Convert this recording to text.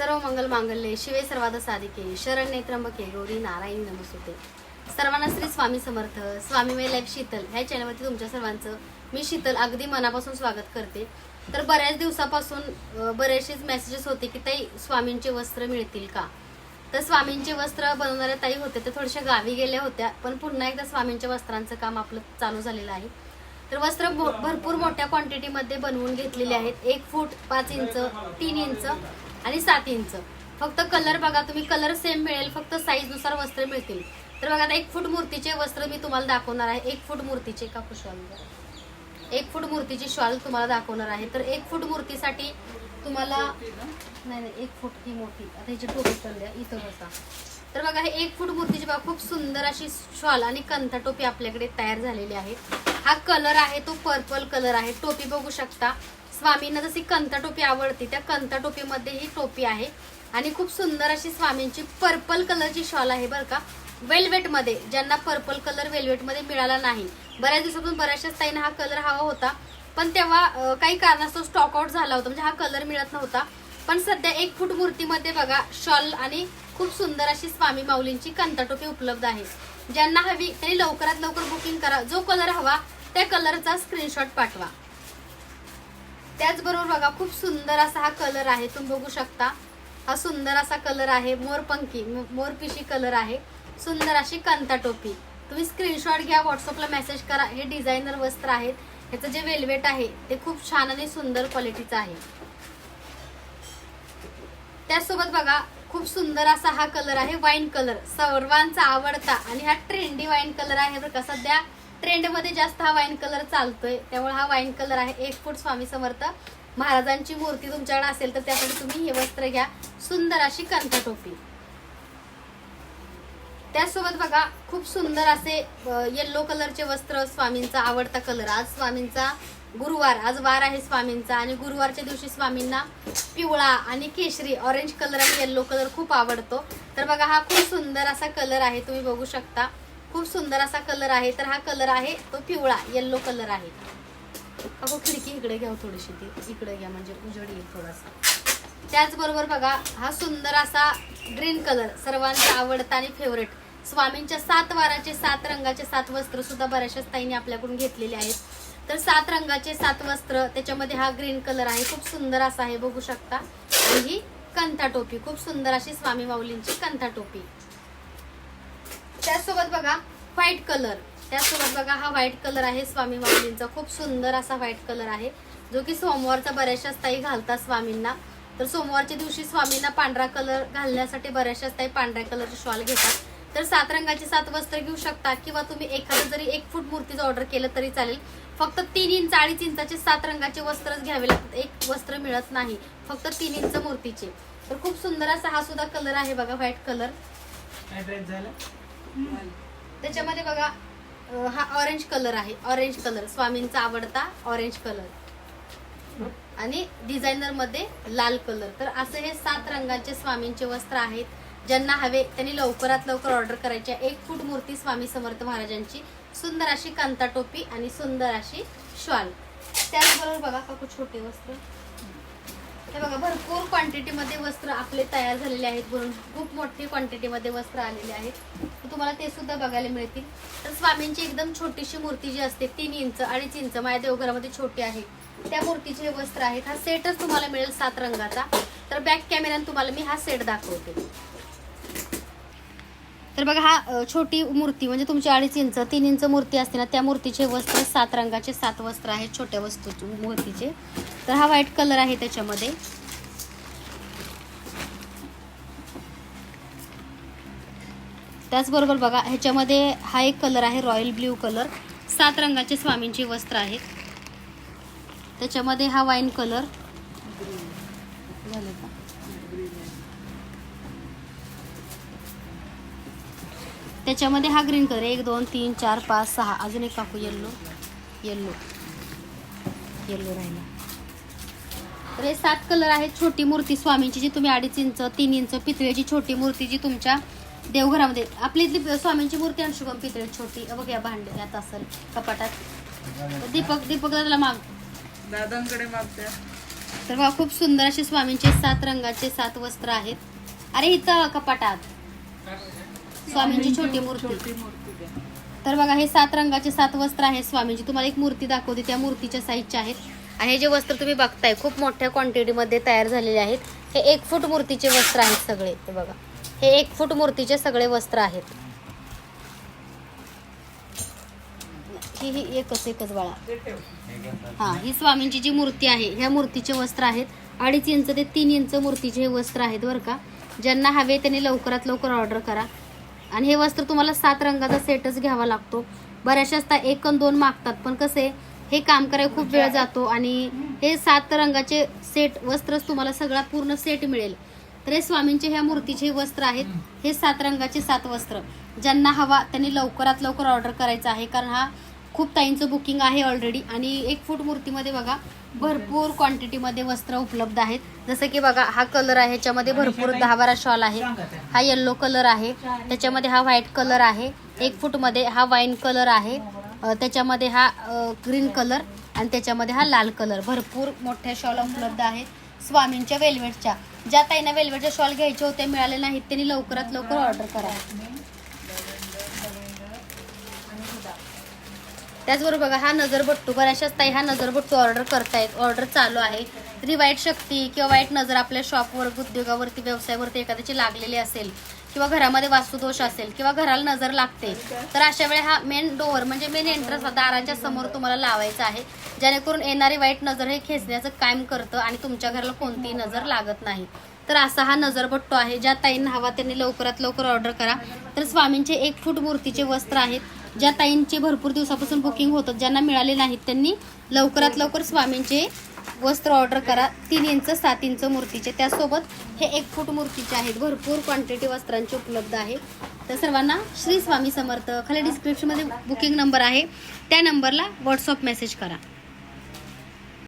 सर्व मंगल मांगल्ये शिवे सर्वाद साधिके शरण नेत्रंबके गौरी नारायण नमसुते. सर्वांना श्री स्वामी समर्थ. Swami my life Sheetal. ह्या चॅनलवरती तुमच्या सर्वांचं मी शीतल अगदी मनापासून स्वागत करते. तर बऱ्याच दिवसापासून बरेचसेच मेसेजेस होते की ताई स्वामींचे वस्त्र मिळतील का? तर स्वामींचे वस्त्र बनवणाऱ्या ताई होते तर थोड्याशा गावी गेल्या होत्या पण पुन्हा एकदा स्वामींच्या वस्त्रांचं काम आपलं चालू झालेलं आहे. तर वस्त्र भो- भरपूर मोठ्या क्वांटिटीमध्ये बनवून घेतलेले आहेत. एक फूट पाच इंच तीन इंच. आणि सात इंच. फक्त कलर बघा तुम्ही कलर सेम मिळेल फक्त साईजनुसार वस्त्र मिळतील. तर बघा आता एक फूट मूर्तीचे वस्त्र मी तुम्हाला दाखवणार आहे. एक फूट मूर्तीचे का शॉल एक फूट मूर्तीची शॉल तुम्हाला दाखवणार आहे. तर एक फूट मूर्तीसाठी तुम्हाला नाही नाही एक फूट ही मोठी. आता हिची टोपी पण द्या इथं बसा. तर बघा हे एक फूट मूर्तीची बघा खूप सुंदर अशी शॉल आणि कंथा टोपी आपल्याकडे तयार झालेली आहे. हा कलर आहे तो पर्पल कलर आहे. टोपी बघू शकता. स्वामींना जशी कंता टोपी आवडते त्या कंथा टोपीमध्ये ही टोपी आहे. आणि खूप सुंदर अशी स्वामींची पर्पल कलरची शॉल आहे बरं का. वेलवेटमध्ये ज्यांना पर्पल कलर वेलवेटमध्ये मिळाला नाही. बऱ्याच दिवसातून बऱ्याचशाच ताईंना हा कलर हवा होता. पण तेव्हा काही कारणास्तव स्टॉकआउट झाला होता. म्हणजे हा कलर मिळत नव्हता. पण सध्या एक फूट मूर्तीमध्ये बघा शॉल आणि खूप सुंदर अशी स्वामी माऊलींची कंता टोपी उपलब्ध आहे. ज्यांना हवी त्यांनी लवकरात लवकर बुकिंग करा. जो कलर हवा त्या कलरचा स्क्रीनशॉट पाठवा. त्याचबरोबर बघा खूप सुंदर असा हा कलर आहे. तुम्ही बघू शकता. हा सुंदर असा कलर आहे. मोरपंखी मोरपिशी कलर आहे. सुंदर अशी कंता टोपी. तुम्ही स्क्रीनशॉट घ्या व्हॉट्सअपला मेसेज करा. हे डिझायनर वस्त्र आहेत. ह्याचं जे वेल्वेट आहे ते खूप छान आणि सुंदर क्वालिटीचं आहे. त्याचसोबत बघा खूप सुंदर असा हा कलर आहे वाईन कलर. सर्वांचा आवडता आणि हा ट्रेंडी वाईन कलर आहे. बरं का सध्या ट्रेंडमध्ये जास्त हा वाईन कलर चालतोय. त्यामुळे हा वाईन कलर आहे. एक फूट स्वामी समर्थ. महाराजांची मूर्ती तुमच्याकडे असेल तर त्यासाठी तुम्ही हे वस्त्र घ्या. सुंदर अशी कंथा टोपी त्यासोबत बघा खूप सुंदर असे येल्लो कलरचे वस्त्र स्वामींचा आवडता कलर. आज स्वामींचा गुरुवार आज वार आहे स्वामींचा आणि गुरुवारच्या दिवशी स्वामींना पिवळा आणि केशरी ऑरेंज कलर आणि येल्लो कलर खूप आवडतो. तर बघा हा खूप सुंदर असा कलर आहे तुम्ही बघू शकता. खूप सुंदर असा कलर आहे तर हा कलर आहे तो पिवळा येल्लो कलर आहे. अगो खिडकी इकडे घ्या हो थोडीशी ती. इकडे घ्या म्हणजे उजड येईल थोडासा. त्याचबरोबर बघा हा सुंदर असा ग्रीन कलर सर्वांचा आवडता आणि फेवरेट स्वामींच्या सात वाराचे सात रंगाचे सात वस्त्र सुद्धा बऱ्याचशाच ताईने आपल्याकडून घेतलेले आहेत. तर सात रंगाचे सात वस्त्र त्याच्यामध्ये हा ग्रीन कलर आहे. खूप सुंदर असा आहे बघू शकता. आणि ही कंथा टोपी खूप सुंदर अशी स्वामी माऊलींची कंथा टोपी. त्याचसोबत बघा व्हाईट कलर त्याचसोबत बघा हा व्हाईट कलर आहे स्वामी माऊलींचा. खूप सुंदर असा व्हाईट कलर आहे जो की सोमवारचा बऱ्याचशाच ताई घालतात स्वामींना. तर सोमवारच्या दिवशी स्वामींना पांढरा कलर घालण्यासाठी बऱ्याचशाच ताई पांढऱ्या कलरचे शॉल घेतात. तर सात रंगाचे सात वस्त्र घेऊ शकता किंवा तुम्ही एखादं जरी एक फूट मूर्तीचं ऑर्डर केलं तरी चालेल. फक्त तीन इंच अडीच इंचाचे सात रंगाचे वस्त्रच घ्यावे लागतात. एक वस्त्र मिळत नाही. फक्त तीन इंच मूर्तीचे. तर खूप सुंदर असा हा सुद्धा कलर आहे बघा व्हाईट कलर त्याच्यामध्ये बघा हा ऑरेंज कलर आहे. ऑरेंज कलर स्वामींचा आवडता ऑरेंज कलर आणि डिझायनरमध्ये लाल कलर तर असे हे सात रंगाचे स्वामींचे वस्त्र आहेत. ज्यांना हवे त्यांनी लवकरात लवकर ऑर्डर करायची आहे. एक फूट मूर्ती स्वामी समर्थ महाराजांची. सुंदर अशी कांता टोपी आणि सुंदर अशी श्वाल त्याचबरोबर बघा का छोटे वस्त्र. हे बघा भरपूर क्वांटिटीमध्ये वस्त्र आपले तयार झालेले आहेत. म्हणून खूप मोठी क्वांटिटीमध्ये वस्त्र आलेले आहेत. तर तुम्हाला ते सुद्धा बघायला मिळतील. तर स्वामींची एकदम छोटीशी मूर्ती जी असते तीन इंच अडीच इंच माझ्या देवघरामध्ये छोटी आहे. त्या मूर्तीचे हे वस्त्र आहेत. हा सेटच तुम्हाला मिळेल सात रंगाचा. तर बॅक कॅमेऱ्यानं तुम्हाला मी हा सेट दाखवते. तर बघा हा छोटी मूर्ती म्हणजे तुमची अडीच इंच तीन इंच मूर्ती असते ना त्या मूर्तीचे वस्त्र सात रंगाचे सात वस्त्र आहेत छोट्या वस्तू मूर्तीचे. तर हा व्हाईट कलर आहे त्याच्यामध्ये. त्याचबरोबर बघा ह्याच्यामध्ये हा एक कलर आहे रॉयल ब्ल्यू कलर. सात रंगाचे स्वामींचे वस्त्र आहेत. त्याच्यामध्ये हा वाईन कलर. झालं का त्याच्यामध्ये हा ग्रीन कलर एक दोन तीन चार पाच सहा. अजून एक काकू येल्लो येल्लो येल्लो राहिला. तर हे सात कलर आहेत. छोटी मूर्ती स्वामींची जी तुम्ही अडीच इंच तीन इंच पितळेची छोटी मूर्ती जी तुमच्या देवघरामध्ये. आपली इथली स्वामींची मूर्ती आणू शुभम पितळी छोटी. बघ या भांडे यात असेल कपाटात. दीपक दीपक दादाला माग. दादांकडे मागते तर बघा खूप सुंदर असे स्वामींचे सात रंगाचे सात वस्त्र आहेत. अरे इथं कपाटात. स्वामींची छोटी मूर्ती. तर बघा हे सात रंगाचे सात वस्त्र आहेत स्वामींची. तुम्हाला एक मूर्ती दाखवते त्या मूर्तीच्या साईजचे आहेत. आणि हे जे वस्त्र तुम्ही बघताय खूप मोठ्या क्वांटिटीमध्ये तयार झालेले आहेत. हे एक फूट मूर्तीचे वस्त्र आहेत सगळे ते बघा. हे एक फूट मूर्तीचे सगळे वस्त्र आहेत. ही ही एकच एकच बाळा. हा ही स्वामींची जी मूर्ती आहे ह्या मूर्तीचे वस्त्र आहेत. अडीच इंच ते तीन इंच मूर्तीचे हे वस्त्र आहेत बरं का. ज्यांना हवे त्यांनी लवकरात लवकर ऑर्डर करा. आणि हे वस्त्र तुम्हाला सात रंगाचा सेटच घ्यावा लागतो. बऱ्याचशा असतात एक दोन मागतात. पण कसे हे काम करायला खूप वेळ जातो आणि हे सात रंगाचे सेट वस्त्रच तुम्हाला सगळा पूर्ण सेट मिळेल. तर हे स्वामींचे ह्या मूर्तीचे हे वस्त्र आहेत. हे सात रंगाचे सात वस्त्र. ज्यांना हवा त्यांनी लवकरात लवकर ऑर्डर करायचं आहे. कारण हा खूप ताईंचं बुकिंग आहे ऑलरेडी आणि एक फूट मूर्तीमध्ये बघा भरपूर क्वांटिटीमध्ये वस्त्र उपलब्ध आहेत. जसं की बघा हा कलर आहे ह्याच्यामध्ये भरपूर दहा बारा शॉल आहे. हा येल्लो कलर आहे. त्याच्यामध्ये हा व्हाईट कलर आहे. एक फूटमध्ये हा वाईन कलर आहे. त्याच्यामध्ये हा ग्रीन कलर आणि त्याच्यामध्ये हा लाल कलर भरपूर मोठ्या शॉल उपलब्ध आहेत स्वामींच्या वेल्वेटच्या ज्या ताईंना वेल्वेटच्या शॉल घ्यायचे होते मिळाले नाहीत त्यांनी लवकरात लवकर ऑर्डर करा. त्याचबरोबर बघा हा नजरबट्टू बऱ्याचशाच ताई हा नजरबट्टू ऑर्डर करतायत ऑर्डर चालू आहे. तरी वाईट शक्ती किंवा वाईट नजर आपल्या शॉपवर उद्योगावरती व्यवसायावरती एखाद्याची लागलेली असेल किंवा घरामध्ये वास्तुदोष असेल किंवा घराला नजर लागते तर अशा वेळी हा मेन डोअर म्हणजे मेन एंट्रन्स दाराच्या समोर तुम्हाला लावायचा आहे. जेणेकरून येणारी वाईट नजर हे खेचण्याचं काम करतं आणि तुमच्या घराला कोणतीही नजर लागत नाही. तर असा हा नजरबट्टू आहे. ज्या ताईंना हवा त्यांनी लवकरात लवकर ऑर्डर करा. तर स्वामींचे एक फूट मूर्तीचे वस्त्र आहेत. ज्या ताईंचे भरपूर दिवसापासून बुकिंग होतं ज्यांना मिळाले नाहीत त्यांनी लवकरात लवकर स्वामींचे वस्त्र ऑर्डर करा. तीन इंच सात इंच मूर्तीचे. त्यासोबत हे एक फूट मूर्तीचे आहेत. भरपूर क्वांटिटी वस्त्रांची उपलब्ध आहे. तर सर्वांना श्री स्वामी समर्थ. खाली डिस्क्रिप्शनमध्ये बुकिंग नंबर आहे. त्या नंबरला व्हॉट्सअप मेसेज करा.